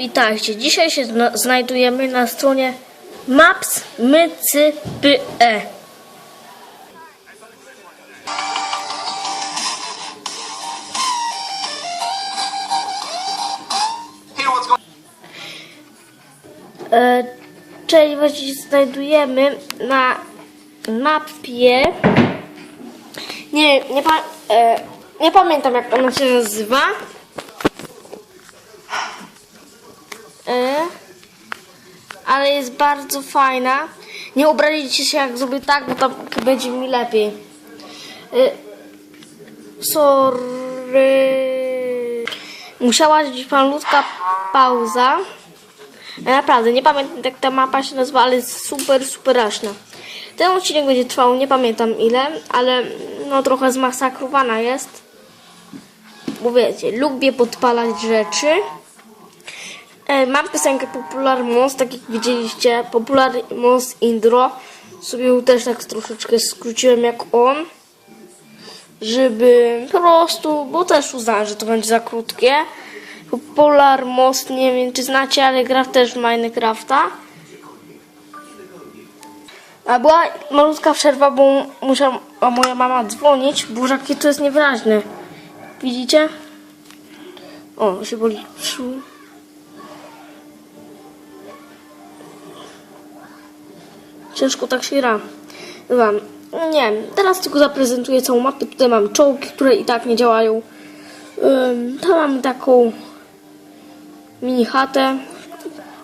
Witajcie. Dzisiaj się zna- znajdujemy na stronie what's going E, Czyli właśnie znajdujemy na mapie. Nie, nie, pa, e, nie pamiętam jak ona się nazywa. E, ale jest bardzo fajna. Nie obrazicie się jak zrobię tak, bo tam będzie mi lepiej. E, sorry. Musiała być malutka pauza. Naprawdę, nie pamiętam jak ta mapa się nazywa, ale jest super, super raśna. Ten odcinek będzie trwał, nie pamiętam ile, ale no trochę zmasakrowana jest. Bo wiecie, lubię podpalać rzeczy. E, mam piosenkę Popular Most, tak jak widzieliście, Popular Most Indro. Sobie ją też tak troszeczkę skróciłem jak on. Żeby po prostu, bo też uznałem, że to będzie za krótkie. Polar Most, nie wiem czy znacie, ale gra też w Minecrafta. A była malutka przerwa, bo muszę, a moja mama dzwonić, bo jakie to jest niewyraźne. Widzicie? O, się boli. Ciężko tak się gra. Wam. Nie, teraz tylko zaprezentuję całą mapę. Tutaj mam czołgi, które i tak nie działają. Ym, tam mamy taką mini chatę,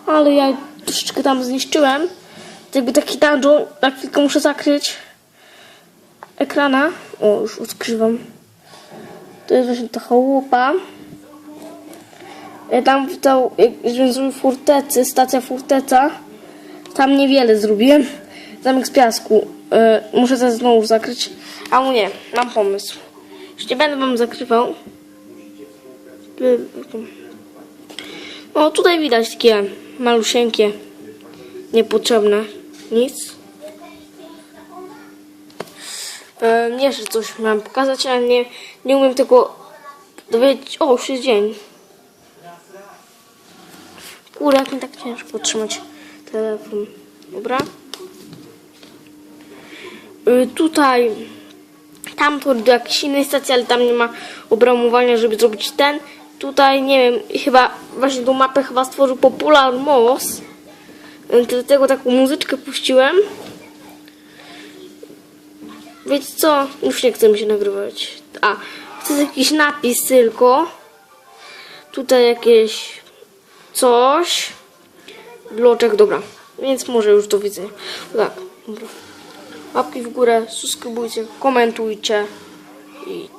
ale ja troszeczkę tam zniszczyłem. To jakby taki dungeon, na chwilkę muszę zakryć ekrana. O, już odkrywam. To jest właśnie ta chałupa. Ja tam w tą, jak zrobił fortecy, stacja forteca, tam niewiele zrobiłem. Zamek z piasku. E, muszę teraz znowu zakryć. A nie, mam pomysł. Już nie będę wam zakrywał. By- o, tutaj widać takie malusieńkie, niepotrzebne, nic. E, nie, że coś mam pokazać, ale nie, nie umiem tego dowiedzieć. O, już jest dzień. Kurde, jak mi tak ciężko trzymać telefon. Dobra. Y, tutaj, tam to do jakiejś innej stacji, ale tam nie ma obramowania, żeby zrobić ten. Tutaj, nie wiem, chyba właśnie tą mapę chyba stworzył Popular Moss. Y, Dlatego taką muzyczkę puściłem. Wiecie co? Już nie chce mi się nagrywać. A, to jest jakiś napis tylko. Tutaj jakieś coś. Bloczek, dobra. Więc może już do widzenia. Tak, dobra. Łapki w górę, subskrybujcie, komentujcie i.